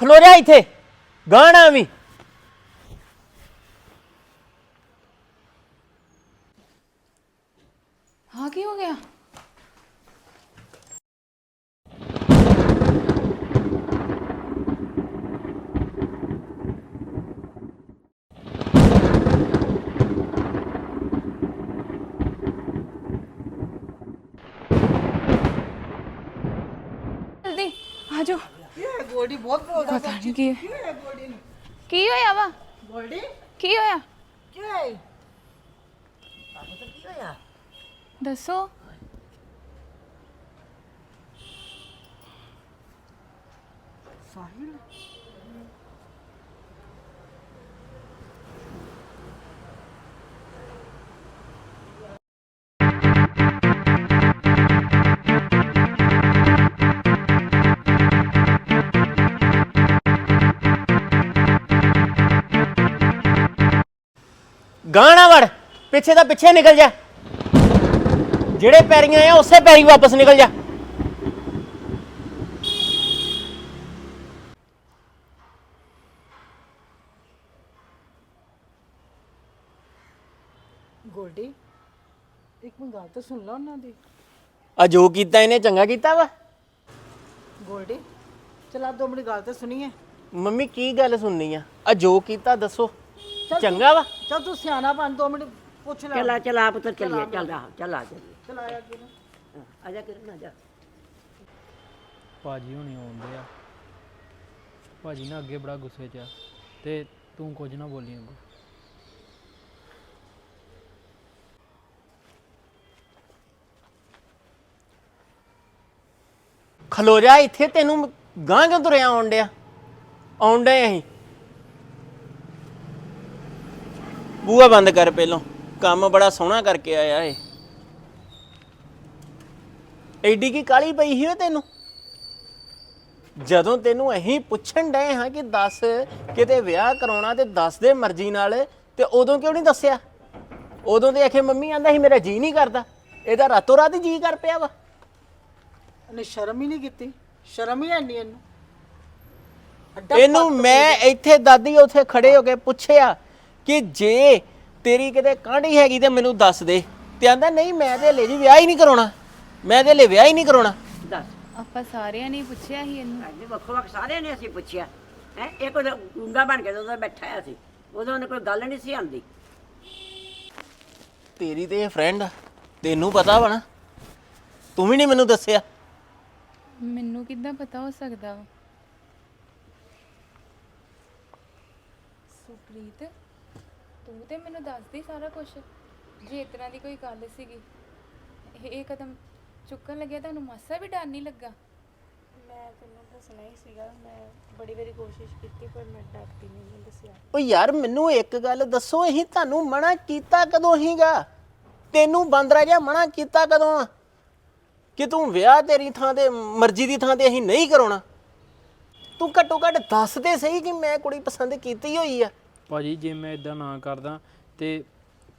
ਖਲੋ ਜਾ ਇੱਥੇ ਗਾਣਾ ਵੀ ਹਾਂ ਕੀ ਹੋ ਗਿਆ ਜਲਦੀ ਆ ਜਾਓ ਗੋਲਡੀ ਬਹੁਤ ਬੋਲਦਾ ਪਤਾ ਨਹੀਂ ਕੀ ਕੀ ਹੋਇਆ ਗੋਲਡੀ ਨੂੰ? ਕੀ ਹੋਇਆ ਵਾ? ਗੋਲਡੀ? ਕੀ ਹੋਇਆ? ਕੀ ਹੋਇਆ ਈ? ਤੁਹਾਨੂੰ ਤਾਂ ਕੀ ਹੋਇਆ? ਦੱਸੋ। ਸਾਹਿਲ ਗਾਣਾ ਵੜ ਪਿੱਛੇ ਦਾ ਪਿੱਛੇ ਨਿਕਲ ਜਾ। ਜਿਹੜੇ ਪੈਰੀਆਂ ਆ ਉਸੇ ਪੈਰੀ ਵਾਪਸ ਨਿਕਲ ਜਾ। ਗੋਲਡੀ ਇੱਕ ਮਿੰਟ ਗੱਲ ਤਾਂ ਸੁਣ ਲਾ ਉਹਨਾਂ ਦੀ। ਆ ਜੋ ਕੀਤਾ ਇਹਨੇ ਚੰਗਾ ਕੀਤਾ ਵਾ। ਗੋਲਡੀ ਚਲਾ ਦੋ ਮਿੰਟ ਗੱਲ ਤਾਂ ਸੁਣੀਏ। ਮੰਮੀ ਕੀ ਗੱਲ ਸੁਣਨੀ ਆ? ਆ ਜੋ ਕੀਤਾ ਦੱਸੋ। ਚੰਗਾ ਵਾ। ਚੱਲ ਤੂੰ ਸਿਆਣਾ ਬਣ ਦੋ ਮਿੰਟ ਪੁੱਛ ਲੈ। ਚਲਾ ਚਲਾ ਪੁੱਤਰ ਚੱਲੀਏ। ਚੱਲ ਰਹਾ ਚੱਲ ਆ ਚੱਲੀਏ। ਚਲਾਇਆ ਅੱਗੇ ਨੂੰ। ਆ ਜਾ ਕਿਰਨ ਆ ਜਾ। ਭਾਜੀ ਹੁਣੀ ਆਉਂਦੇ ਆ। ਭਾਜੀ ਨਾ ਅੱਗੇ ਬੜਾ ਗੁੱਸੇ 'ਚ ਆ। ਤੇ ਤੂੰ ਕੁਝ ਨਾ ਬੋਲੀ ਅੱਗੋਂ। ਖਲੋ ਜਾ ਇੱਥੇ ਤੈਨੂੰ ਗਾਂ ਕਿਉਂ ਤੁਰਿਆ ਆਉਣ ਡਿਆ। ਆਉਣ ਡੇ ਅਸੀਂ। ਬੂਆ ਬੰਦ ਕਰ ਪਹਿਲੋਂ। ਕੰਮ ਬੜਾ ਸੋਹਣਾ ਕਰਕੇ ਆਇਆ ਏ। ਐਡੀ ਕੀ ਕਾਲੀ ਪਈ ਸੀ ਓਏ ਤੈਨੂੰ? ਜਦੋਂ ਤੈਨੂੰ ਅਸੀਂ ਪੁੱਛਣ ਡਏ ਹਾਂ ਕਿ ਦੱਸ ਕਿਤੇ ਵਿਆਹ ਕਰਾਉਣਾ ਤੇ ਦੱਸ ਦੇ ਮਰਜ਼ੀ ਨਾਲ ਤੇ ਉਦੋਂ ਕਿਉਂ ਨਹੀਂ ਦੱਸਿਆ? ਉਦੋਂ ਤੇ ਆਖੇ ਮੰਮੀ ਆਂਦਾ ਸੀ ਮੇਰਾ ਜੀ ਨਹੀਂ ਕਰਦਾ। ਇਹਦਾ ਰਾਤੋਂ ਰਾਤ ਹੀ ਜੀ ਕਰ ਪਿਆ ਵਾ। ਇਹਨੇ ਸ਼ਰਮ ਹੀ ਨਹੀਂ ਕੀਤੀ। ਸ਼ਰਮ ਹੀ ਹੈ ਨਹੀਂ ਇਹਨੂੰ। ਅੱਡਾ ਇਹਨੂੰ ਮੈਂ ਇੱਥੇ ਦਾਦੀ ਉੱਥੇ ਖੜੇ ਹੋ ਕੇ ਪੁੱਛਿਆ ਕਿ ਜੇ ਤੇਰੀ ਕਿਤੇ ਕਾਂਢੀ ਹੈਗੀ ਤੇ ਮੈਨੂੰ ਦੱਸ ਦੇ। ਤੇ ਆਂਦਾ ਨਹੀਂ ਮੈਂ ਤੇ ਹਲੇ ਜੀ ਵਿਆਹ ਹੀ ਨਹੀਂ ਕਰਾਉਣਾ। ਮੈਂ ਤੇ ਹਲੇ ਵਿਆਹ ਹੀ ਨਹੀਂ ਕਰਾਉਣਾ। ਦੱਸ। ਆਪਾਂ ਸਾਰਿਆਂ ਨੇ ਪੁੱਛਿਆ ਸੀ ਇਹਨੂੰ। ਅੱਜ ਵੱਖੋ ਵੱਖ ਸਾਰਿਆਂ ਨੇ ਅਸੀਂ ਪੁੱਛਿਆ। ਹੈ ਇਹ ਕੋਈ ਗੁੰਗਾ ਬਣ ਕੇ ਉਦੋਂ ਬੈਠਾ ਆ ਸੀ। ਉਦੋਂ ਉਹਨੇ ਕੋਈ ਗੱਲ ਨਹੀਂ ਸੀ ਆਂਦੀ। ਤੇਰੀ ਤੇ ਇਹ ਫਰੈਂਡ ਤੈਨੂੰ ਪਤਾ ਵਾ ਨਾ। ਤੂੰ ਵੀ ਨਹੀਂ ਮੈਨੂੰ ਦੱਸਿਆ। ਮੈਨੂੰ ਕਿੱਦਾਂ ਪਤਾ ਹੋ ਸਕਦਾ ਵਾ? ਸੁਪ੍ਰੀਤ? ਤੂੰ ਤੇ ਮੈਨੂੰ ਦੱਸਦੀ ਸਾਰਾ ਕੁਝ ਜੇ ਤਰ੍ਹਾਂ ਦੀ ਕੋਈ ਗੱਲ ਸੀਗੀ ਇਹ ਇਹ ਕਦਮ ਚੁੱਕਣ ਲੱਗਿਆ ਤੁਹਾਨੂੰ ਮਾਸਾ ਵੀ ਡਰ ਨਹੀਂ ਲੱਗਾ। ਮੈਂ ਤੈਨੂੰ ਦੱਸਣਾ ਹੀ ਸੀਗਾ ਮੈਂ ਬੜੀ ਵਾਰੀ ਕੋਸ਼ਿਸ਼ ਕੀਤੀ ਪਰ ਮੈਂ ਡਰਦੀ ਨਹੀਂ ਮੈਂ ਦੱਸਿਆ। ਓ ਯਾਰ ਮੈਨੂੰ ਇੱਕ ਗੱਲ ਦੱਸੋ ਅਸੀਂ ਤੁਹਾਨੂੰ ਮਨਾ ਕੀਤਾ ਕਦੋਂ ਹੀਗਾ ਤੈਨੂੰ ਬਾਂਦਰਾ ਜਿਹਾ ਮਨਾ ਕੀਤਾ ਕਦੋਂ ਆ? ਕਿ ਤੂੰ ਵਿਆਹ ਤੇਰੀ ਥਾਂ ਤੇ ਮਰਜ਼ੀ ਦੀ ਥਾਂ ਤੇ ਅਸੀਂ ਨਹੀਂ ਕਰਾਉਣਾ। ਤੂੰ ਘੱਟੋ ਘੱਟ ਦੱਸ ਤੇ ਸਹੀ ਕਿ ਮੈਂ ਕੁੜੀ ਪਸੰਦ ਕੀਤੀ ਹੋਈ ਆ। ਭਾਜੀ ਜੇ ਮੈਂ ਇਦਾਂ ਨਾ ਕਰਦਾ ਤੇ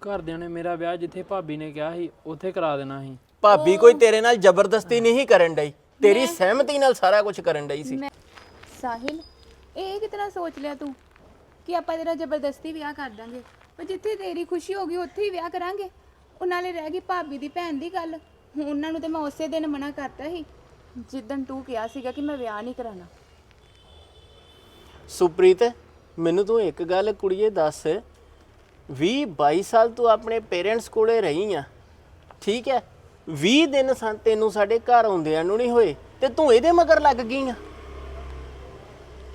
ਘਰਦਿਆਂ ਨੇ ਮੇਰਾ ਵਿਆਹ ਜਿੱਥੇ ਭਾਬੀ ਨੇ ਕਿਹਾ ਸੀ ਉੱਥੇ ਕਰਾ ਦੇਣਾ ਸੀ। ਭਾਬੀ ਕੋਈ ਤੇਰੇ ਨਾਲ ਜ਼ਬਰਦਸਤੀ ਨਹੀਂ ਕਰਨ ਡਈ। ਤੇਰੀ ਸਹਿਮਤੀ ਨਾਲ ਸਾਰਾ ਕੁਝ ਕਰਨ ਡਈ ਸੀ। ਸਾਹਿਲ ਇਹ ਕਿਤਨਾ ਸੋਚ ਲਿਆ ਤੂੰ ਕਿ ਆਪਾਂ ਤੇਰਾ ਜ਼ਬਰਦਸਤੀ ਵਿਆਹ ਕਰ ਦਾਂਗੇ? ਪਰ ਜਿੱਥੇ ਤੇਰੀ ਖੁਸ਼ੀ ਹੋਗੀ ਉੱਥੇ ਹੀ ਵਿਆਹ ਕਰਾਂਗੇ? ਉਹ ਨਾਲੇ ਰਹਿ ਗਈ ਭਾਬੀ ਦੀ ਭੈਣ ਦੀ ਗੱਲ। ਉਹਨਾਂ ਨੂੰ ਤੇ ਮੈਂ ਉਸੇ ਦਿਨ ਮਨਾ ਕਰਤਾ ਸੀ ਜਿੱਦਣ ਤੂੰ ਕਿਹਾ ਸੀਗਾ ਕਿ ਮੈਂ ਵਿਆਹ ਨਹੀਂ ਕਰਾਣਾ ਸੁਪ੍ਰੀਤ ਮੈਨੂੰ ਤੂੰ ਇੱਕ ਗੱਲ ਕੁੜੀਏ ਦੱਸ। 20 22 ਸਾਲ ਤੂੰ ਆਪਣੇ ਪੇਰੈਂਟਸ ਕੋਲੇ ਰਹੀ ਆ। ਠੀਕ ਹੈ 20 ਦਿਨ ਸੰ ਤੈਨੂੰ ਸਾਡੇ ਘਰ ਆਉਂਦਿਆਂ ਨੂੰ ਨਹੀਂ ਹੋਏ ਤੇ ਤੂੰ ਇਹਦੇ ਮਗਰ ਲੱਗ ਗਈ ਆ।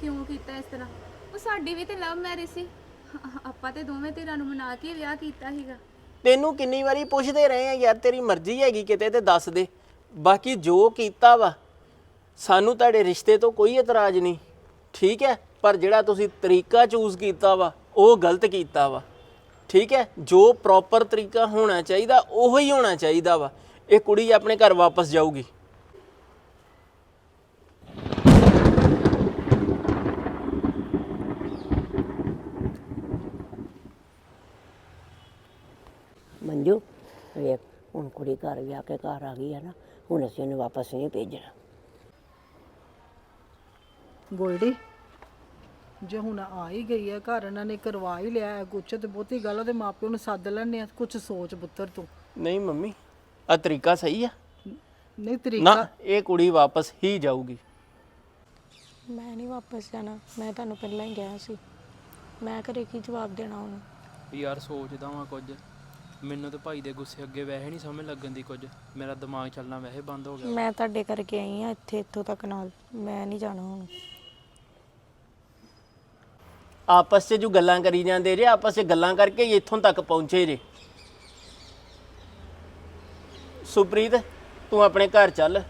ਕਿਉਂ ਕੀਤਾ ਇਸ ਤਰ੍ਹਾਂ? ਉਹ ਸਾਡੀ ਵੀ ਤੇ ਲਵ ਮੈਰਿਜ ਸੀ। ਆਪਾਂ ਤੇ ਦੋਵੇਂ ਧਿਰਾਂ ਨੂੰ ਮਨਾ ਕੇ ਵਿਆਹ ਕੀਤਾ ਸੀਗਾ। ਤੈਨੂੰ ਕਿੰਨੀ ਵਾਰੀ ਪੁੱਛਦੇ ਰਹੇ ਆ ਯਾਰ ਤੇਰੀ ਮਰਜ਼ੀ ਹੈਗੀ ਕਿਤੇ ਤੇ ਦੱਸ ਦੇ। ਬਾਕੀ ਜੋ ਕੀਤਾ ਵਾ ਸਾਨੂੰ ਤੁਹਾਡੇ ਰਿਸ਼ਤੇ ਤੋਂ ਕੋਈ ਇਤਰਾਜ਼ ਨਹੀਂ। ਠੀਕ ਹੈ ਪਰ ਜਿਹੜਾ ਤੁਸੀਂ ਤਰੀਕਾ ਚੂਜ਼ ਕੀਤਾ ਵਾ ਉਹ ਗਲਤ ਕੀਤਾ ਵਾ। ਠੀਕ ਹੈ? ਜੋ ਪ੍ਰੋਪਰ ਤਰੀਕਾ ਹੋਣਾ ਚਾਹੀਦਾ ਉਹੋ ਹੀ ਹੋਣਾ ਚਾਹੀਦਾ ਵਾ। ਇਹ ਕੁੜੀ ਆਪਣੇ ਘਰ ਵਾਪਸ ਜਾਊਗੀ। ਮੰਜੂ ਵੇਖ ਹੁਣ ਕੁੜੀ ਘਰ ਵਿਆਹ ਕੇ ਘਰ ਆ ਗਈ ਹੈ ਨਾ ਹੁਣ ਅਸੀਂ ਉਹਨੂੰ ਵਾਪਸ ਨਹੀਂ ਭੇਜਣਾ। ਗੋਲਡੀ ਜੇ ਹੁਣ ਆ ਹੀ ਗਈ ਹੈ ਘਰ ਇਹਨਾਂ ਨੇ ਕਰਵਾ ਹੀ ਲਿਆ ਹੈ ਕੁਛ ਤੇ ਬਹੁਤੀ ਗੱਲ ਉਹਦੇ ਮਾਪਿਓ ਨੂੰ ਸੱਦ ਲੈਣੇ ਆ ਕੁਛ ਸੋਚ ਪੁੱਤਰ ਤੂੰ। ਨਹੀਂ ਮੰਮੀ ਆ ਤਰੀਕਾ ਸਹੀ ਆ। ਨਹੀਂ ਤਰੀਕਾ ਨਾ ਇਹ ਕੁੜੀ ਵਾਪਸ ਹੀ ਜਾਊਗੀ। ਮੈਂ ਨਹੀਂ ਵਾਪਸ ਜਾਣਾ ਮੈਂ ਤੁਹਾਨੂੰ ਪਹਿਲਾਂ ਹੀ ਕਿਹਾ ਸੀ। ਮੈਂ ਘਰੇ ਕੀ ਜਵਾਬ ਦੇਣਾ ਉਹਨੂੰ? ਯਾਰ ਸੋਚਦਾ ਵਾਂ ਕੁਝ। ਮੈਨੂੰ ਤੇ ਭਾਈ ਦੇ ਗੁੱਸੇ ਅੱਗੇ ਵੈਸੇ ਨਹੀਂ ਸਮਝ ਲੱਗਣ ਦੀ ਕੁਝ। ਮੇਰਾ ਦਿਮਾਗ ਚੱਲਣਾ ਵੈਸੇ ਬੰਦ ਹੋ ਗਿਆ। ਮੈਂ ਤੁਹਾਡੇ ਕਰਕੇ ਆਈ ਆ ਇੱਥੇ ਇੱਥੋਂ ਤੱਕ ਨਾਲ। ਮੈਂ ਨਹੀਂ ਜਾਣਾ ਹੁਣ। ਆਪਸ 'ਚ ਜੋ ਗੱਲਾਂ ਕਰੀ ਜਾਂਦੇ ਜੇ ਆਪਸ 'ਚ ਗੱਲਾਂ ਕਰਕੇ ਹੀ ਇੱਥੋਂ ਤੱਕ ਪਹੁੰਚੇ ਜੇ। ਸੁਪ੍ਰੀਤ ਤੂੰ ਆਪਣੇ ਘਰ ਚੱਲ।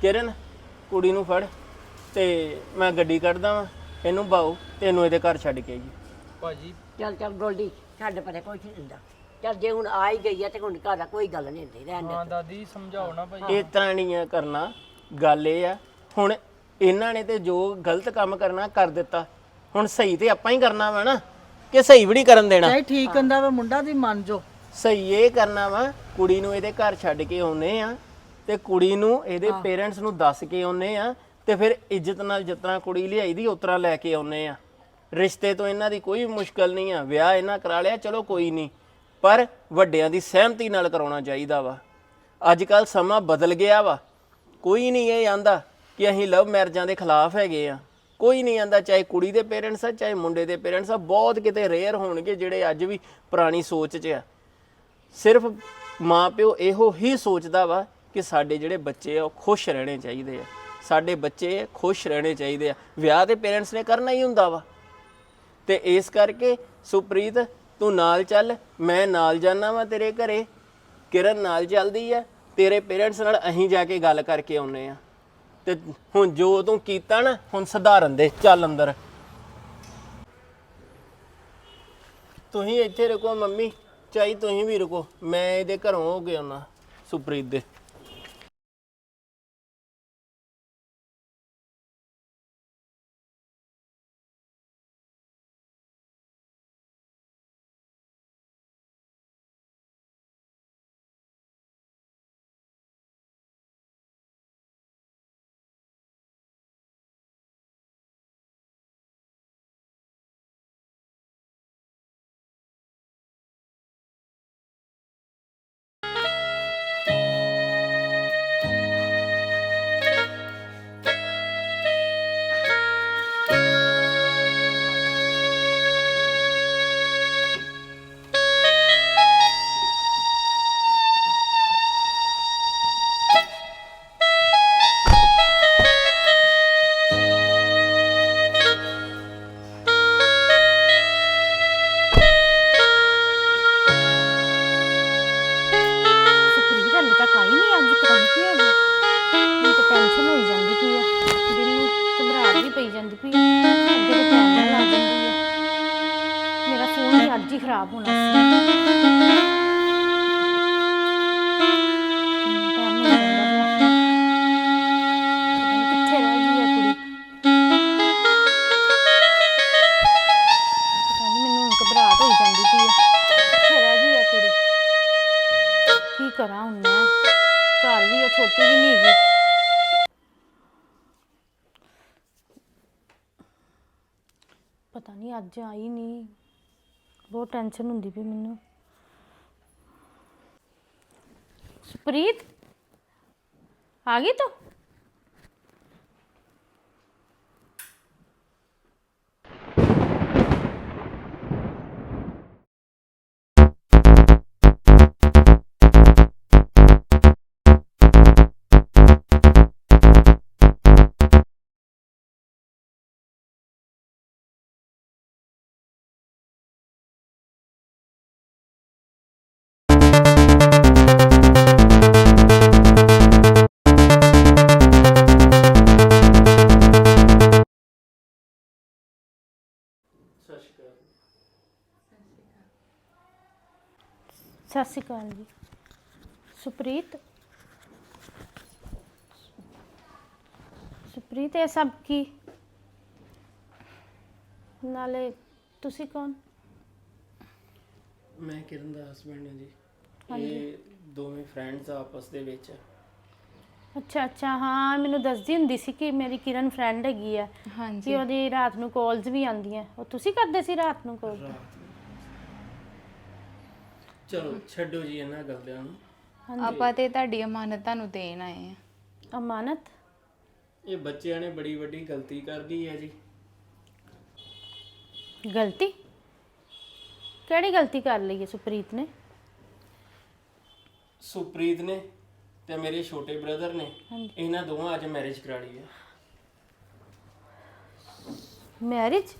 ਕਿਰਨ ਕੁੜੀ ਨੂੰ ਫੜ ਤੇ ਮੈਂ ਗੱਡੀ ਕੱਢਦਾ ਵਾਂ। ਇਹਨੂੰ ਬਾਉ ਤੈਨੂੰ ਇਹਦੇ ਘਰ ਛੱਡ ਕੇ ਜੀ ਭਾਜੀ। ਚੱਲ ਚੱਲ ਗੋਲਡੀ ਸਾਡੇ ਪਰੇ ਕੁਛ ਨਹੀਂ ਹੁੰਦਾ ਚੱਲ ਜੇ ਹੁਣ ਆ ਹੀ ਗਈ ਹੈ ਤੇ ਹੁਣ ਘਰ ਦਾ ਕੋਈ ਗੱਲ ਨਹੀਂ ਹੁੰਦੀ ਰਹਿਣ ਦੇ ਹਾਂ ਦਾਦੀ ਸਮਝਾਓ ਨਾ ਭਾਈ। ਇਹ ਤਰ੍ਹਾਂ ਨਹੀਂ ਆ ਕਰਨਾ ਗੱਲ ਇਹ ਆ। ਹੁਣ ਇਹਨਾਂ ਨੇ ਤੇ ਜੋ ਗਲਤ ਕੰਮ ਕਰਨਾ ਕਰ ਦਿੱਤਾ। ਹੁਣ ਸਹੀ ਤੇ ਆਪਾਂ ਹੀ ਕਰਨਾ ਵਾ ਨਾ ਕਿ ਸਹੀ ਵੀ ਨਹੀਂ ਕਰਨ ਦੇਣਾ। ਚਾਹੇ ਠੀਕ ਕੰਦਾ ਵਾ ਮੁੰਡਾ ਦੀ ਮੰਨ ਜੋ। ਸਹੀ ਇਹ ਕਰਨਾ ਵਾ ਕੁੜੀ ਨੂੰ ਇਹਦੇ ਘਰ ਛੱਡ ਕੇ ਆਉਨੇ ਆ ਤੇ ਕੁੜੀ ਨੂੰ ਇਹਦੇ ਪੇਰੈਂਟਸ ਨੂੰ ਦੱਸ ਕੇ ਆਉਨੇ ਆ ਤੇ ਫਿਰ ਇੱਜ਼ਤ ਨਾਲ ਜਿਤਨਾ ਕੁੜੀ ਲਿਆਈ ਦੀ ਉਤਰਾ ਲੈ ਕੇ ਆਉਨੇ ਆ। ਰਿਸ਼ਤੇ ਤੋਂ ਇਹਨਾਂ ਦੀ ਕੋਈ ਮੁਸ਼ਕਲ ਨਹੀਂ ਆ ਵਿਆਹ ਇਹਨਾਂ ਕਰਾ ਲਿਆ ਚਲੋ ਕੋਈ ਨਹੀਂ। ਪਰ ਵੱਡਿਆਂ ਦੀ ਸਹਿਮਤੀ ਨਾਲ ਕਰਾਉਣਾ ਚਾਹੀਦਾ ਵਾ। ਅੱਜ ਕੱਲ ਸਮਾਂ ਬਦਲ ਗਿਆ ਵਾ। ਕੋਈ ਨਹੀਂ ਇਹ ਆਂਦਾ ਕਿ ਅਸੀਂ ਲਵ ਮੈਰਿਜਾਂ ਦੇ ਖਿਲਾਫ ਹੈਗੇ ਆ। ਕੋਈ ਨਹੀਂ ਆਂਦਾ, ਚਾਹੇ ਕੁੜੀ ਦੇ ਪੇਰੈਂਟਸ ਆ, ਚਾਹੇ ਮੁੰਡੇ ਦੇ ਪੇਰੈਂਟਸ ਆ, ਬਹੁਤ ਕਿਤੇ ਰੇਅਰ ਹੋਣਗੇ ਜਿਹੜੇ ਅੱਜ ਵੀ ਪੁਰਾਣੀ ਸੋਚ 'ਚ ਆ। ਸਿਰਫ ਮਾਪਿਓ ਇਹੋ ਹੀ ਸੋਚਦਾ ਵਾ ਕਿ ਸਾਡੇ ਜਿਹੜੇ ਬੱਚੇ ਆ, ਉਹ ਖੁਸ਼ ਰਹਿਣੇ ਚਾਹੀਦੇ ਆ। ਸਾਡੇ ਬੱਚੇ ਖੁਸ਼ ਰਹਿਣੇ ਚਾਹੀਦੇ ਆ। ਵਿਆਹ ਤੇ ਪੇਰੈਂਟਸ ਨੇ ਕਰਨਾ ਹੀ ਹੁੰਦਾ ਵਾ। ਤੇ ਇਸ ਕਰਕੇ ਸੁਪ੍ਰੀਤ, ਤੂੰ ਨਾਲ ਚੱਲ, ਮੈਂ ਨਾਲ ਜਾਣਾ ਵਾ ਤੇਰੇ ਘਰੇ। ਕਿਰਨ ਨਾਲ ਚੱਲਦੀ ਆ। ਤੇਰੇ ਪੇਰੈਂਟਸ ਨਾਲ ਅਸੀਂ ਜਾ ਕੇ ਗੱਲ ਕਰਕੇ ਆਉਨੇ ਆ। ਤੇ ਹੁਣ ਜੋ ਤੂੰ ਕੀਤਾ ਨਾ, ਹੁਣ ਸੁਧਾਰਨ ਦੇ, ਚੱਲ ਅੰਦਰ। ਤੁਸੀਂ ਇੱਥੇ ਰੁਕੋ ਮੰਮੀ, ਚਾਹੀ ਤੁਸੀਂ ਵੀ ਰੁਕੋ, ਮੈਂ ਇਹਦੇ ਘਰੋਂ ਹੋ ਕੇ ਆਉਣਾ, ਸੁਪ੍ਰੀਤ ਦੇ। ਹੈ ਕੁੜੀ? ਕੀ ਕਰਾਂ ਹੁਣ ਘਰ ਵੀ ਉਹ ਛੋਟੀ ਵੀ ਨਹੀਂ ਹੈਗੀ। ਪਤਾ ਨਹੀਂ ਅੱਜ ਆਈ ਨਹੀਂ ਬਹੁਤ ਟੈਨਸ਼ਨ ਹੁੰਦੀ ਪਈ ਮੈਨੂੰ। ਸੁਪ੍ਰੀਤ? ਆ ਗਈ ਤੂੰ? ਸਤਿ ਸ਼੍ਰੀ ਅਕਾਲ ਜੀ। ਸੁਪ੍ਰੀਤ? ਸੁਪ੍ਰੀਤ ਇਹ ਸਭ ਕੀ? ਨਾਲੇ ਤੁਸੀਂ ਕੌਣ? ਮੈਂ ਕਿਰਨ ਦਾ ਹਸਬੰਡ ਹਾਂ ਜੀ। ਇਹ ਦੋਵੇਂ ਫਰੈਂਡਸ ਆਪਸ ਦੇ ਵਿੱਚ। ਅੱਛਾ ਅੱਛਾ ਹਾਂ ਮੈਨੂੰ ਦੱਸਦੀ ਹੁੰਦੀ ਸੀ ਕਿ ਮੇਰੀ ਕਿਰਨ ਫਰੈਂਡ ਹੈਗੀ ਆ। ਹਾਂਜੀ। ਕਿ ਉਹਦੀ ਰਾਤ ਨੂੰ ਕਾਲਸ ਵੀ ਆਉਂਦੀਆਂ। ਉਹ ਤੁਸੀਂ ਕਰਦੇ ਸੀ ਰਾਤ ਨੂੰ ਕਾਲ ਚਲੋ ਛੱਡੋ ਜੀ ਇਹਨਾਂ ਗੱਲਾਂ ਨੂੰ। ਆਪਾਂ ਤੇ ਤੁਹਾਡੀ ਅਮਾਨਤ ਤੁਹਾਨੂੰ ਦੇਣ ਆਏ ਆ। ਅਮਾਨਤ? ਇਹ ਬੱਚਿਆਂ ਨੇ ਬੜੀ ਵੱਡੀ ਗਲਤੀ ਕਰ ਗਈ ਹੈ ਜੀ। ਗਲਤੀ? ਕਿਹੜੀ ਗਲਤੀ ਕਰ ਲਈ ਹੈ ਸੁਪ੍ਰੀਤ ਨੇ? ਸੁਪ੍ਰੀਤ ਨੇ ਤੇ ਮੇਰੇ ਛੋਟੇ ਬ੍ਰਦਰ ਨੇ। ਇਹਨਾਂ ਦੋਵਾਂ ਅੱਜ ਮੈਰਿਜ ਕਰਾ ਲਈ ਹੈ। ਮੈਰਿਜ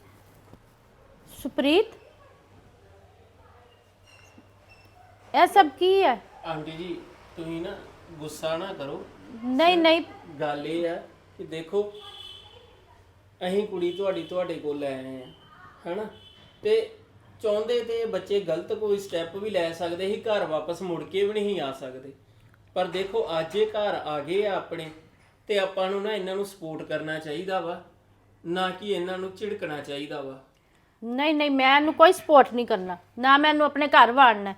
ਸੁਪ੍ਰੀਤ? ਇਹ ਸਭ ਕੀ ਹੈ? ਆਂਟੀ ਜੀ ਤੁਸੀਂ ਨਾ ਗੁੱਸਾ ਨਾ ਕਰੋ। ਨਹੀਂ ਨਹੀਂ। ਗੱਲ ਇਹ ਆ ਕਿ ਦੇਖੋ ਅਸੀਂ ਕੁੜੀ ਤੁਹਾਡੀ ਤੁਹਾਡੇ ਕੋਲ ਲੈ ਆਏ ਆ ਹਨਾ? ਤੇ ਚਾਹੁੰਦੇ ਤੇ ਬੱਚੇ ਗਲਤ ਕੋਈ ਸਟੈਪ ਵੀ ਲੈ ਸਕਦੇ ਸੀ ਘਰ ਵਾਪਸ ਮੁੜ ਕੇ ਵੀ ਨਹੀਂ ਆ ਸਕਦੇ। ਪਰ ਦੇਖੋ ਅੱਜ ਇਹ ਘਰ ਆ ਗਏ ਆ ਆਪਣੇ ਤੇ ਆਪਾਂ ਨੂੰ ਨਾ ਇਹਨਾਂ ਨੂੰ ਸਪੋਰਟ ਕਰਨਾ ਚਾਹੀਦਾ ਵਾ ਨਾ ਕਿ ਇਹਨਾਂ ਨੂੰ ਝਿੜਕਣਾ ਚਾਹੀਦਾ ਵਾ। ਨਹੀਂ ਨਹੀਂ ਮੈਂ ਇਹਨੂੰ ਕੋਈ ਸਪੋਰਟ ਨਹੀਂ ਕਰਨਾ। ਨਾ ਮੈਂ ਇਹਨੂੰ ਆਪਣੇ ਘਰ ਵਾੜਨਾ।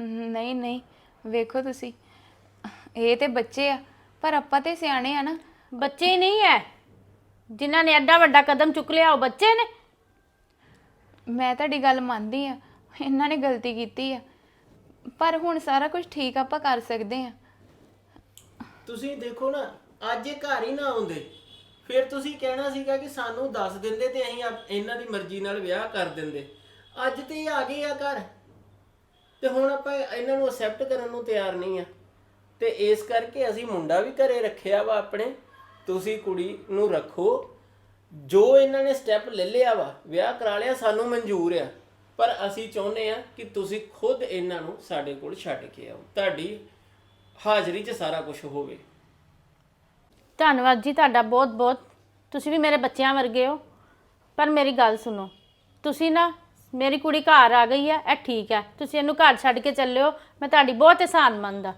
ਨਹੀਂ ਨਹੀਂ ਵੇਖੋ ਤੁਸੀਂ। ਇਹ ਤੇ ਬੱਚੇ ਆ ਪਰ ਆਪਾਂ ਤੇ ਸਿਆਣੇ ਆ ਨਾ। ਬੱਚੇ ਨਹੀਂ ਹੈ ਜਿਨ੍ਹਾਂ ਨੇ ਐਡਾ ਵੱਡਾ ਕਦਮ ਚੁੱਕ ਲਿਆ ਉਹ ਬੱਚੇ ਨੇ। ਮੈਂ ਤੁਹਾਡੀ ਗੱਲ ਮੰਨਦੀ ਆ ਇਹਨਾਂ ਨੇ ਗਲਤੀ ਕੀਤੀ ਆ। ਪਰ ਹੁਣ ਸਾਰਾ ਕੁਝ ਠੀਕ ਆਪਾਂ ਕਰ ਸਕਦੇ ਆ। ਤੁਸੀਂ ਦੇਖੋ ਨਾ ਅੱਜ ਇਹ ਘਰ ਹੀ ਨਾ ਆਉਂਦੇ। ਫਿਰ ਤੁਸੀਂ ਕਹਿਣਾ ਸੀਗਾ ਕਿ ਸਾਨੂੰ ਦੱਸ ਦਿੰਦੇ ਤੇ ਅਸੀਂ ਆਪ- ਇਹਨਾਂ ਦੀ ਮਰਜ਼ੀ ਨਾਲ ਵਿਆਹ ਕਰ ਦਿੰਦੇ। ਅੱਜ ਤੇ ਇਹ ਆ ਗਏ ਆ ਘਰ। ਤੇ ਹੁਣ ਆਪਾਂ ਇਹਨਾਂ ਨੂੰ ਅਸੈਪਟ ਕਰਨ ਨੂੰ ਤਿਆਰ ਨਹੀਂ ਆ। ਤੇ ਇਸ ਕਰਕੇ ਅਸੀਂ ਮੁੰਡਾ ਵੀ ਘਰੇ ਰੱਖਿਆ ਵਾ ਆਪਣੇ। ਤੁਸੀਂ ਕੁੜੀ ਨੂੰ ਰੱਖੋ। ਜੋ ਇਹਨਾਂ ਨੇ ਸਟੈਪ ਲੈ ਲਿਆ ਵਾ, ਵਿਆਹ ਕਰਾ ਲਿਆ, ਸਾਨੂੰ ਮਨਜ਼ੂਰ ਆ। ਪਰ ਅਸੀਂ ਚਾਹੁੰਦੇ ਆ ਕਿ ਤੁਸੀਂ ਖੁਦ ਇਹਨਾਂ ਨੂੰ ਸਾਡੇ ਕੋਲ ਛੱਡ ਕੇ ਆਓ। ਤੁਹਾਡੀ ਹਾਜ਼ਰੀ 'ਚ ਸਾਰਾ ਕੁਝ ਹੋਵੇ। ਧੰਨਵਾਦ ਜੀ ਤੁਹਾਡਾ ਬਹੁਤ ਬਹੁਤ ਤੁਸੀਂ ਵੀ ਮੇਰੇ ਬੱਚਿਆਂ ਵਰਗੇ ਹੋ। ਪਰ ਮੇਰੀ ਗੱਲ ਸੁਣੋ। ਤੁਸੀਂ ਨਾ ਮੇਰੀ ਕੁੜੀ ਘਰ ਆ ਗਈ ਹੈ ਇਹ ਠੀਕ ਹੈ ਤੁਸੀਂ ਇਹਨੂੰ ਘਰ ਛੱਡ ਕੇ ਚੱਲਿਓ ਮੈਂ ਤੁਹਾਡੀ ਬਹੁਤ ਇਹਸਾਨ ਮੰਨਦਾ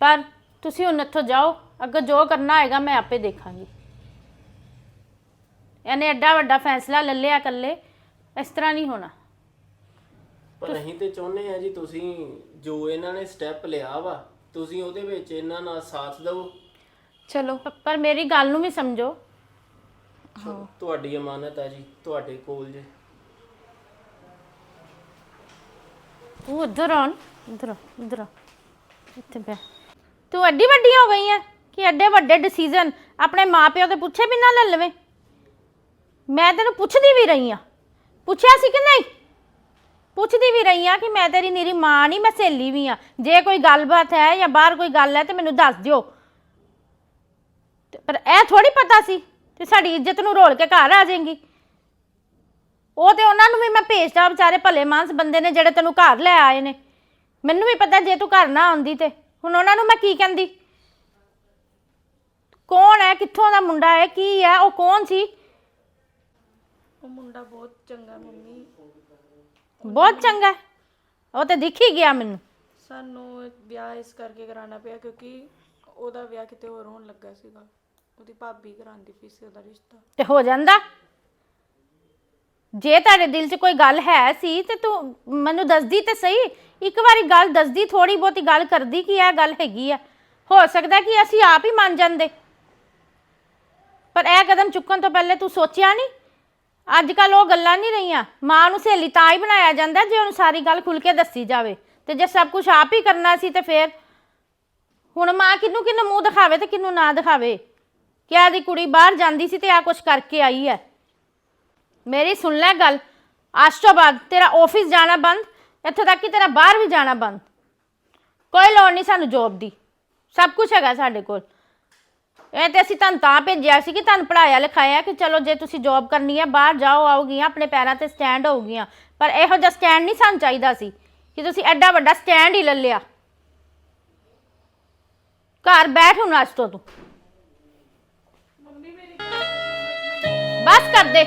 ਪਰ ਤੁਸੀਂ ਹੁਣ ਇੱਥੋਂ ਜਾਓ ਅੱਗੇ ਜੋ ਕਰਨਾ ਹੋਏਗਾ ਮੈਂ ਆਪੇ ਦੇਖਾਂਗੀ। ਇਹਨੇ ਐਡਾ ਵੱਡਾ ਫੈਸਲਾ ਲੈ ਲਿਆ ਇਕੱਲੇ ਇਸ ਤਰ੍ਹਾਂ ਨਹੀਂ ਹੋਣਾ। ਪਰ ਅਸੀਂ ਤੇ ਚਾਹੁੰਦੇ ਆ ਜੀ ਤੁਸੀਂ ਜੋ ਇਹਨਾਂ ਨੇ ਸਟੈਪ ਲਿਆ ਵਾ ਤੁਸੀਂ ਉਹਦੇ ਵਿੱਚ ਇਹਨਾਂ ਨਾਲ ਸਾਥ ਦਿਓ ਚਲੋ। ਪ- ਪਰ ਮੇਰੀ ਗੱਲ ਨੂੰ ਵੀ ਸਮਝੋ। ਤੁਹਾਡੀ ਅਮਾਨਤ ਆ ਜੀ ਤੁਹਾਡੇ ਕੋਲ ਜੇ। ਤੂੰ ਇੱਧਰ ਆਣ ਇੱਧਰ ਆ, ਇੱਧਰ ਆ। ਇੱਥੇ ਬੈ ਤੂੰ ਐਡੀ ਵੱਡੀ ਹੋ ਗਈ ਹੈ ਕਿ ਐਡੇ ਵੱਡੇ ਡਿਸੀਜਨ ਆਪਣੇ ਮਾਪਿਓ ਦੇ ਪੁੱਛੇ ਬਿਨਾਂ ਲੈ ਲਵੇਂ। ਮੈਂ ਤੈਨੂੰ ਪੁੱਛਦੀ ਵੀ ਰਹੀ ਆ। ਪੁੱਛਿਆ ਸੀ ਕਿ ਨਹੀਂ? ਪੁੱਛਦੀ ਵੀ ਰਹੀ ਆ ਕਿ ਮੈਂ ਤੇਰੀ ਨਿਰੀ ਮਾਂ ਨਹੀਂ ਮੈਂ ਸਹੇਲੀ ਵੀ ਆ। ਜੇ ਕੋਈ ਗੱਲਬਾਤ ਹੈ ਜਾਂ ਬਾਹਰ ਕੋਈ ਗੱਲ ਹੈ ਤੇ ਮੈਨੂੰ ਦੱਸ ਦਿਓ। ਤੇ ਪਰ ਇਹ ਥੋੜੀ ਪਤਾ ਸੀ ਤੇ ਸਾਡੀ ਇੱਜ਼ਤ ਨੂੰ ਰੋਲ ਕੇ ਘਰ ਆ ਜਾਏਗੀ। ਉਹ ਤੇ ਉਹਨਾਂ ਨੂੰ ਵੀ ਮੈਂ ਭੇਜਦਾ ਵਿਚਾਰੇ ਭਲੇ ਮਾਨਸ ਬੰਦੇ ਨੇ ਜਿਹੜੇ ਤੈਨੂੰ ਘਰ ਲੈ ਆਏ ਨੇ। ਮੈਨੂੰ ਵੀ ਪਤਾ ਜੇ ਤੂੰ ਘਰ ਨਾ ਆਉਂਦੀ ਤੇ। ਹੁਣ ਉਹਨਾਂ ਨੂੰ ਮੈਂ ਕੀ ਕਹਿੰਦੀ? ਕੌਣ ਹੈ? ਕਿੱਥੋਂ ਦਾ ਮੁੰਡਾ ਹੈ? ਕੀ ਹੈ? ਉਹ ਕੌਣ ਸੀ? ਉਹ ਮੁੰਡਾ ਬਹੁਤ ਚੰਗਾ ਮੰਮੀ। ਬਹੁਤ ਚੰਗਾ ਹੈ। ਉਹ ਤੇ ਦਿਖ ਹੀ ਗਿਆ ਮੈਨੂੰ। ਸਾਨੂੰ ਵਿਆਹ ਇਸ ਕਰਕੇ ਕਰਾਉਣਾ ਪਿਆ ਕਿਉਂਕਿ ਉਹਦਾ ਵਿਆਹ ਕਿਤੇ ਹੋਰ ਹੋਣ ਲੱਗਾ ਸੀਗਾ। ਉਹਦੀ ਭਾਬੀ ਕਰਾਉਂਦੀ ਪਈ ਸੀ ਉਹਦਾ ਰਿਸ਼ਤਾ। ਤੇ ਹੋ ਜਾਂਦਾ। ਜੇ ਤੁਹਾਡੇ ਦਿਲ 'ਚ ਕੋਈ ਗੱਲ ਹੈ ਸੀ ਤੇ ਤੂੰ ਮੈਨੂੰ ਦੱਸਦੀ ਤੇ ਸਹੀ। ਇੱਕ ਵਾਰੀ ਗੱਲ ਦੱਸਦੀ ਥੋੜੀ ਬਹੁਤੀ ਗੱਲ ਕਰਦੀ ਕਿ ਇਹ ਗੱਲ ਹੈਗੀ ਆ। ਹੋ ਸਕਦਾ ਕਿ ਅਸੀਂ ਆਪ ਹੀ ਮੰਨ ਜਾਂਦੇ। ਪਰ ਇਹ ਕਦਮ ਚੁੱਕਣ ਤੋਂ ਪਹਿਲੇ ਤੂੰ ਸੋਚਿਆ ਨਹੀਂ? ਅੱਜ ਕੱਲ ਉਹ ਗੱਲਾਂ ਨਹੀਂ ਰਹੀਆਂ। ਮਾਂ ਨੂੰ ਸਹੇਲੀ ਤਾਂ ਹੀ ਬਣਾਇਆ ਜਾਂਦਾ ਜੇ ਉਹਨੂੰ ਸਾਰੀ ਗੱਲ ਖੁੱਲ ਕੇ ਦੱਸੀ ਜਾਵੇ। ਤੇ ਜੇ ਸਭ ਕੁਝ ਆਪ ਹੀ ਕਰਨਾ ਸੀ ਤੇ ਫੇਰ? ਹੁਣ ਮਾਂ ਕਿਨੂੰ ਕਿਹਨੂੰ ਮੂੰਹ ਦਿਖਾਵੇ ਤੇ ਕਿਹਨੂੰ ਨਾ ਦਿਖਾਵੇ? ਕਿ ਦੀ ਕੁੜੀ ਬਾਹਰ ਜਾਂਦੀ ਸੀ ਤੇ ਆ ਕੁਝ ਕਰਕੇ ਆਈ ਹੈ? ਮੇਰੀ ਸੁਣ ਲੈ ਗੱਲ। ਅੱਜ ਤੋਂ ਬਾਅਦ ਤੇਰਾ ਆਫਿਸ ਜਾਣਾ ਬੰਦ, ਇੱਥੋਂ ਤੱਕ ਕਿ ਤੇਰਾ ਬਾਹਰ ਵੀ ਜਾਣਾ ਬੰਦ। ਕੋਈ ਲੋੜ ਨਹੀਂ ਸਾਨੂੰ ਜੋਬ ਦੀ। ਸਭ ਕੁਝ ਹੈਗਾ ਸਾਡੇ ਕੋਲ। ਇਹ ਤੇ ਅਸੀਂ ਤੁਹਾਨੂੰ ਤਾਂ ਭੇਜਿਆ ਸੀ ਕਿ ਤੁਹਾਨੂੰ ਪੜਾਇਆ ਲਿਖਾਇਆ ਕਿ ਚਲੋ ਜੇ ਤੁਸੀਂ ਜੋਬ ਕਰਨੀ ਹੈ ਬਾਹਰ ਜਾਓ, ਆਓਗੀਆਂ, ਆਪਣੇ ਪੈਰਾਂ ਤੇ ਸਟੈਂਡ ਹੋਊਗੀਆਂ। ਪਰ ਇਹੋ ਜਿਹਾ ਸਟੈਂਡ ਨਹੀਂ ਸਾਨੂੰ ਚਾਹੀਦਾ ਸੀ ਕਿ ਤੁਸੀਂ ਐਡਾ ਵੱਡਾ ਸਟੈਂਡ ਹੀ ਲੈ ਲਿਆ। ਘਰ ਬੈਠ ਹੁਣ ਅੱਜ ਤੋਂ ਤੂੰ। ਬਸ ਕਰ ਦੇ।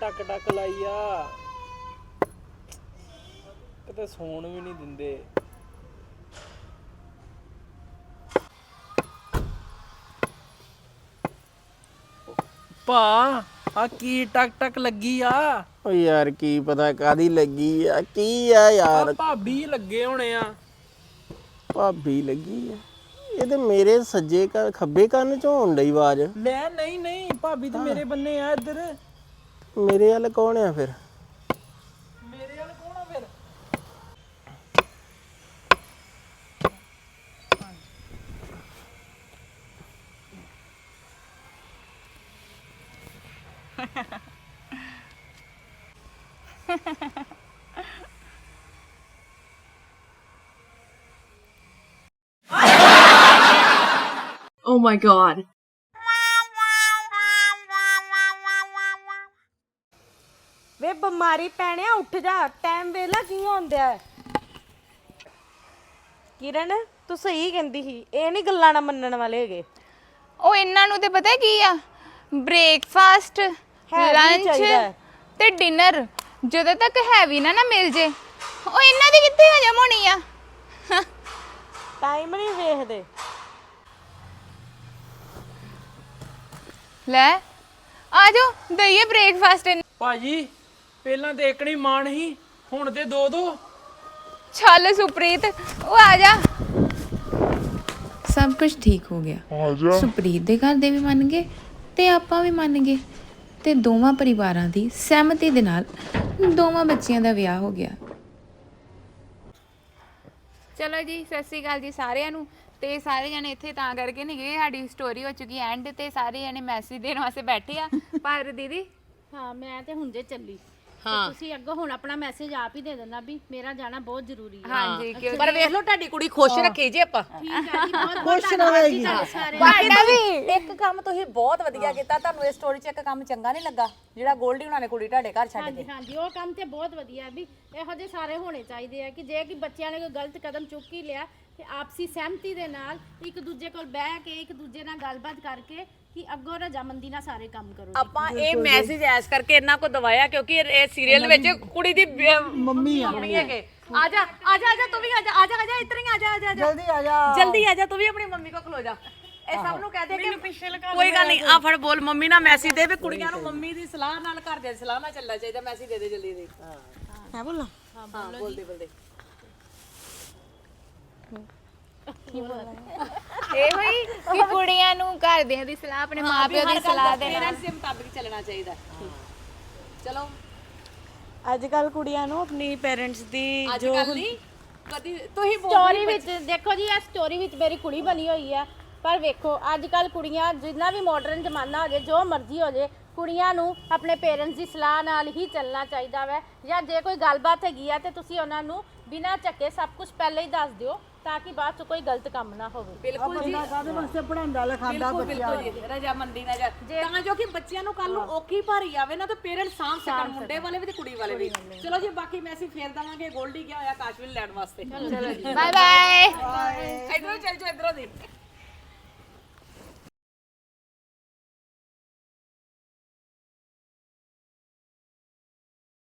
ਟਕ ਟਕ ਲਾਈ ਆ। ਕਿਤੇ ਸੌਣ ਵੀ ਨਹੀਂ ਦਿੰਦੇ। ਭਾ ਆ ਕੀ ਟਕ ਟਕ ਲੱਗੀ ਆ? ਓ ਯਾਰ ਕੀ ਪਤਾ ਕਾਦੀ ਲੱਗੀ ਆ? ਕੀ ਆ ਆ ਯਾਰ ਭਾਬੀ ਲੱਗੇ ਹੋਣੇ ਆ। ਭਾਬੀ ਲੱਗੀ ਆ? ਇਹ ਤੇ ਮੇਰੇ ਸੱਜੇ ਕੰਨ ਖੱਬੇ ਕੰਨ ਚੋਂ ਆਉਣ ਡਈ ਆਵਾਜ਼। ਲੈ ਨਹੀਂ ਨਹੀਂ ਭਾਬੀ ਤੇ ਮੇਰੇ ਬੰਨੇ ਆ ਇੱਧਰ। ਮੇਰੇ ਵੱਲ ਕੌਣ ਆ ਫਿਰ ਮੇਰੇ ਵਾਲ ਕੌਣ ਆ ਫਿਰ Oh my god. ਵੇ ਬਿਮਾਰੀ ਪੈਣਿਆ ਉੱਠ ਜਾ। ਟਾਈਮ ਵੇਲਾ ਕੀ ਹੁੰਦਿਆ ਹੈ? ਕਿਰਨ ਤੂੰ ਸਹੀ ਕਹਿੰਦੀ ਸੀ। ਇਹ ਨਹੀਂ ਗੱਲਾਂ ਨਾ ਮੰਨਣ ਵਾਲੇ ਹੈਗੇ। ਉਹ ਇਹਨਾਂ ਨੂੰ ਤੇ ਪਤਾ ਕੀ ਆ? ਬ੍ਰੇਕਫਾਸਟ ਲੰਚ ਚਾਹੀਦਾ ਹੈ। ਤੇ ਡਿਨਰ ਜਦੋਂ ਤੱਕ ਹੈਵੀ ਨਾ ਨਾ ਮਿਲ ਜੇ ਉਹ ਇਹਨਾਂ ਦੀ ਕਿੱਥੇ ਹਜਮ ਹੋਣੀ ਆ? ਟਾਈਮ ਨਹੀਂ ਵੇਖਦੇ। ਲੈ ਆ ਜਾਓ ਦਈਏ ਬ੍ਰੇਕਫਾਸਟ ਭਾਜੀ ਪਹਿਲਾਂ ਤੇ ਇੱਕ ਨਹੀਂ ਮਾਣ ਸੀ ਹੁਣ ਤੇ ਦੋ ਦੋ। ਚੱਲ ਸੁਪ੍ਰੀਤ ਉਹ ਆ ਜਾ। ਸਭ ਕੁਝ ਠੀਕ ਹੋ ਗਿਆ। ਸੁਪ੍ਰੀਤ ਦੇ ਘਰ ਦੇ ਵੀ ਮੰਨ ਗਏ ਤੇ ਆਪਾਂ ਵੀ ਮੰਨ ਗਏ। ਤੇ ਦੋਵਾਂ ਪਰਿਵਾਰਾਂ ਦੀ ਸਹਿਮਤੀ ਦੇ ਨਾਲ ਦੋਵਾਂ ਬੱਚਿਆਂ ਦਾ ਵਿਆਹ ਹੋ ਗਿਆ। ਚਲੋ ਜੀ ਸਤਿ ਸ੍ਰੀ ਅਕਾਲ ਜੀ ਸਾਰਿਆਂ ਨੂੰ। ਤੇ ਸਾਰੇ ਜਣੇ ਇੱਥੇ ਤਾਂ ਕਰਕੇ ਨਹੀਂ ਗਏ ਸਾਡੀ ਸਟੋਰੀ ਹੋ ਚੁੱਕੀ ਐਂਡ ਤੇ ਸਾਰੇ ਜਣੇ ਮੈਸੇਜ ਦੇਣ ਵਾਸਤੇ ਬੈਠੇ ਆ। ਪਰ ਦੀਦੀ? ਹਾਂ ਮੈਂ ਤੇ ਹੁਣ ਜੇ ਚੱਲੀ। ਹਾਂ। ਤੁਸੀਂ ਅੱਗੋਂ ਹੁਣ ਆਪਣਾ ਮੈਸੇਜ ਆਪ ਹੀ ਦੇ ਦੇਣਾ ਵੀ ਮੇਰਾ ਜਾਣਾ ਬਹੁਤ ਜ਼ਰੂਰੀ ਹੈ ਹਾਂਜੀ ਕਿਉਂ? ਪਰ ਵੇਖ ਲਓ ਤੁਹਾਡੀ ਕੁੜੀ ਖੁਸ਼ ਰੱਖੀ ਜੇ ਆਪਾਂ। ਠੀਕ ਹੈ ਜੀ ਬਹੁਤ ਬਹੁਤ ਧੰਨਵਾਦ ਜੀ ਤੁਹਾਡੇ ਸਾਰੇ ਤੁਹਾਡਾ ਵੀ ਇੱਕ ਕੰਮ ਤੁਸੀਂ ਬਹੁਤ ਵਧੀਆ ਕੀਤਾ ਤੁਹਾਨੂੰ ਇਸ ਸਟੋਰੀ 'ਚ ਇੱਕ ਕੰਮ ਚੰਗਾ ਨਹੀਂ ਲੱਗਾ ਜਿਹੜਾ ਗੋਲਡੀ ਹੁਣਾਂ ਨੇ ਕੁੜੀ ਤੁਹਾਡੇ ਘਰ ਛੱਡ ਹਾਂਜੀ ਕੇ। ਹਾਂਜੀ ਉਹ ਕੰਮ ਤੇ ਬਹੁਤ ਵਧੀਆ ਹੈ ਵੀ ਇਹੋ ਜਿਹੇ ਸਾਰੇ ਹੋਣੇ ਚਾਹੀਦੇ ਆ ਕਿ ਜੇ ਕਿ ਬੱਚਿਆਂ ਨੇ ਕੋਈ ਗਲਤ ਕਦਮ ਚੁੱਕ ਹੀ ਲਿਆ ਤੇ ਆਪਸੀ ਸਹਿਮਤੀ ਦੇ ਨਾਲ ਇੱਕ ਦੂਜੇ ਕੋਲ ਬਹਿ ਕੇ ਇੱਕ ਦੂਜੇ ਨਾਲ ਗੱਲਬਾਤ ਕਰਕੇ ਕਿ ਅੱਗੋਂ ਰਜਾਮੰਦੀ ਨਾਲ ਸਾਰੇ ਕੰਮ ਕਰੋ। ਆਪਾਂ ਇਹ ਮੈਸੇਜ ਐਸ ਕਰਕੇ ਇਹਨਾਂ ਕੋ ਦਵਾਇਆ ਕਿਉਂਕਿ ਇਹ- ਸੀਰੀਅਲ ਵਿੱਚ ਕੁੜੀ ਦੀ ਮੰਮੀ ਆ ਹੈਗੇ। ਆ ਜਾ ਆ ਜਾ ਆ ਜਾ ਤੂੰ ਵੀ ਆ ਜਾ ਆ ਜਾ ਆ ਜਾ ਇੱਧਰ ਹੀ ਆ ਜਾ ਆ ਜਾ ਜਲਦੀ ਆ ਜਾ। ਜਲਦੀ ਆ ਜਾ ਤੂੰ ਵੀ ਆਪਣੀ ਮੰਮੀ ਕੋ ਖਲੋ ਜਾ। ਇਹ ਸਭ ਨੂੰ ਕਹਿ ਦੇ ਕਿ ਕੋਈ ਗੱਲ ਨਹੀਂ ਆ ਫੜ ਬੋਲ ਮੰਮੀ ਨਾਲ ਮੈਸੇਜ ਦੇ ਵੀ ਕੁੜੀਆਂ ਨੂੰ ਮੰਮੀ ਦੀ ਸਲਾਹ ਨਾਲ ਘਰ ਦੇ ਸਲਾਹ ਨਾਲ ਚੱਲਣਾ ਚਾਹੀਦਾ ਮੈਸੇਜ ਦੇ ਦੇ ਜਲਦੀ ਦੇ। ਹਾਂ। ਬੋਲਾਂ ਹਾਂ ਬੋਲਦੇ ਬੋਲਦੇ। ਇਹੋ ਹੀ ਕਿ ਕੁੜੀਆਂ ਨੂੰ ਘਰਦਿਆਂ ਦੀ ਸਲਾਹ ਆਪਣੇ ਮਾਪਿਆਂ ਦੀ ਸਲਾਹ ਦੇ ਨਾਲ ਪੇਰੈਂਟਸ ਦੇ ਮੁਤਾਬਿਕ ਚੱਲਣਾ ਚਾਹੀਦਾ ਚਲੋ। ਅੱਜ ਕੱਲ ਕੁੜੀਆਂ ਨੂੰ ਆਪਣੀ ਪੇਰੈਂਟਸ ਦੀ ਅੱਜ ਕੱਲ ਨਹੀਂ ਕਦੀ ਤੁਸੀਂ ਬੋਲ ਸਟੋਰੀ ਵਿੱਚ ਦੇਖੋ ਜੀ ਇਹ ਸਟੋਰੀ ਵਿੱਚ ਮੇਰੀ ਕੁੜੀ ਬਣੀ ਹੋਈ ਹੈ ਪਰ ਵੇਖੋ ਅੱਜ ਕੱਲ ਕੁੜੀਆਂ ਜਿੰਨਾ ਵੀ ਮਾਡਰਨ ਜ਼ਮਾਨਾ ਹੋ ਜਾਏ ਜੋ ਮਰਜ਼ੀ ਹੋ ਜਾਏ ਕੁੜੀਆਂ ਨੂੰ ਆਪਣੇ ਪੇਰੈਂਟਸ ਦੀ ਸਲਾਹ ਨਾਲ ਹੀ ਚੱਲਣਾ ਚਾਹੀਦਾ ਵੈ। ਜਾਂ ਜੇ ਕੋਈ ਗੱਲਬਾਤ ਹੈਗੀ ਆ ਤੇ ਤੁਸੀਂ ਉਹਨਾਂ ਨੂੰ ਬਿਨਾਂ ਝੱਕੇ ਸਭ ਕੁਝ ਪਹਿਲਾਂ ਹੀ ਦੱਸ ਦਿਓ। ਤਾਂ ਕਿ ਬਾਅਦ ਚ ਕੋਈ ਗਲਤ ਕੰਮ ਨਾ ਹੋਵੇ। ਬਿਲਕੁਲ ਜੀ। ਕਾਹਦੇ ਵਾਸਤੇ ਪੜਾਉਂਦਾ ਲਿਖਾਉਂਦਾ ਬਿਲਕੁਲ ਬਿਲਕੁਲ ਜੀ। ਰਜਾਮੰਦੀ ਨਾਲ ਜਾ- ਤਾਂ ਜੋ ਕਿ ਬੱਚਿਆਂ ਨੂੰ ਕੱਲ ਨੂੰ ਔਖੀ ਭਾਰੀ ਆਵੇ ਨਾ ਤੇ ਪੇਰੈਂਟਸ ਸਾਂਭ ਸਕਣ ਮੁੰਡੇ ਵਾਲੇ ਵੀ ਤੇ ਕੁੜੀ ਵਾਲੇ ਵੀ। ਚਲੋ ਜੀ ਬਾਕੀ ਮੈਸੇਜ ਫੇਰ ਦਵਾਂਗੇ। ਗੋਲਡੀ ਗਿਆ ਹੋਇਆ ਕਾਸ਼ਵਿਲ ਲੈਣ ਵਾਸਤੇ। ਬਾਏ ਬਾਏ ਇਧਰੋਂ ਚੱਲ ਜਾਓ ਇਧਰੋਂ ਦੀ।